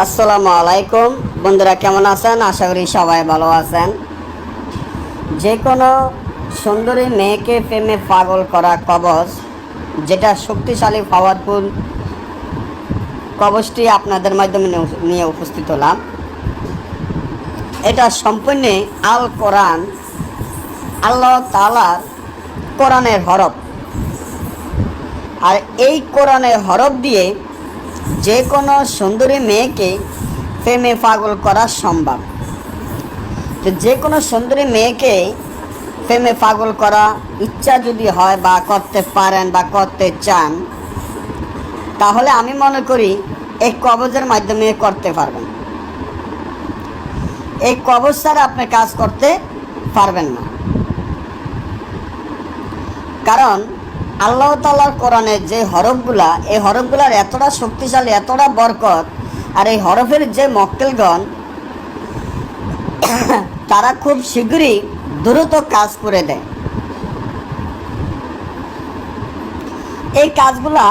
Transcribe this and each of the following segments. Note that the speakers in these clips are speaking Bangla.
আসসালামু আলাইকুম। বন্ধুরা কেমন আছেন? আশা করি সবাই ভালো আছেন। যে কোনো সুন্দরী মেয়েকে প্রেমে পাগল করা কবচ, যেটা শক্তিশালী পাওয়ারফুল কবচটি আপনাদের মাধ্যমে নিয়ে- উপস্থিত হলাম। এটা সম্পূর্ণ আল কোরআন, আল্লাহ তালার কোরআনের হরফ। আর এই কোরআনের হরফ দিয়ে যে কোনো সুন্দরী মেয়েকে প্রেমে পাগল করা সম্ভব। তো যে কোনো সুন্দরী মেয়েকে প্রেমে পাগল করা ইচ্ছা যদি হয় বা করতে পারেন বা করতে চান, তাহলে আমি মনে করি এই কবজের মাধ্যমে করতে পারবেন। এই কবজ ছাড়া আপনি কাজ করতে পারবেন না। কারণ আল্লাহ তালার কোরআনের যে হরফগুলা, এই হরফগুলার এতটা শক্তিশালী, এতটা বরকত, আর এই হরফের যে মক্কেলগণ, তারা খুব শীঘ্রই দ্রুত কাজ করে দেয়। এই কাজগুলা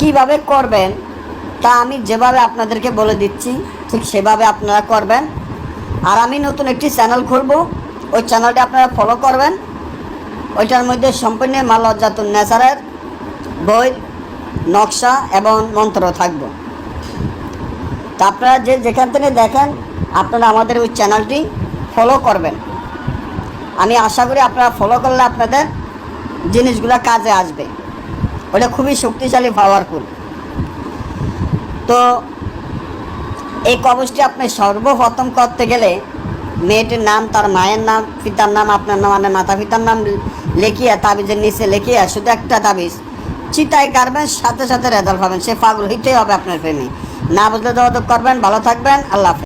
কীভাবে করবেন, তা আমি যেভাবে আপনাদেরকে বলে দিচ্ছি, ঠিক সেভাবে আপনারা করবেন। আর আমি নতুন একটি চ্যানেল খুলব। ওই চ্যানেলটি আপনারা ফলো করবেন। ওইটার মধ্যে সম্পূর্ণ মালজাতুন নেচারের বই, নকশা এবং মন্ত্র থাকবে। তা আপনারা যে যেখান থেকে দেখেন, আপনারা আমাদের ওই চ্যানেলটি ফলো করবেন। আমি আশা করি আপনারা ফলো করলে আপনাদের জিনিসগুলো কাজে আসবে। ওটা খুবই শক্তিশালী পাওয়ারফুল তো এই কবচটি আপনি সর্বপ্রথম করতে গেলে মেয়েটির নাম, তার মায়ের নাম, পিতার নাম, আপনার নাম মানে মাতা পিতার নাম লেখিয়া, তাবিজের নিচে লেখিয়া শুধু একটা তাবিজ। চিতায় কারবেন সাথে সাথে রেজাল্ট পাবেন। সে পাগল, হইতেই হবে আপনার প্রেমে। না বুঝলে যোগাযোগ করবেন, ভালো থাকবেন, আল্লাহ।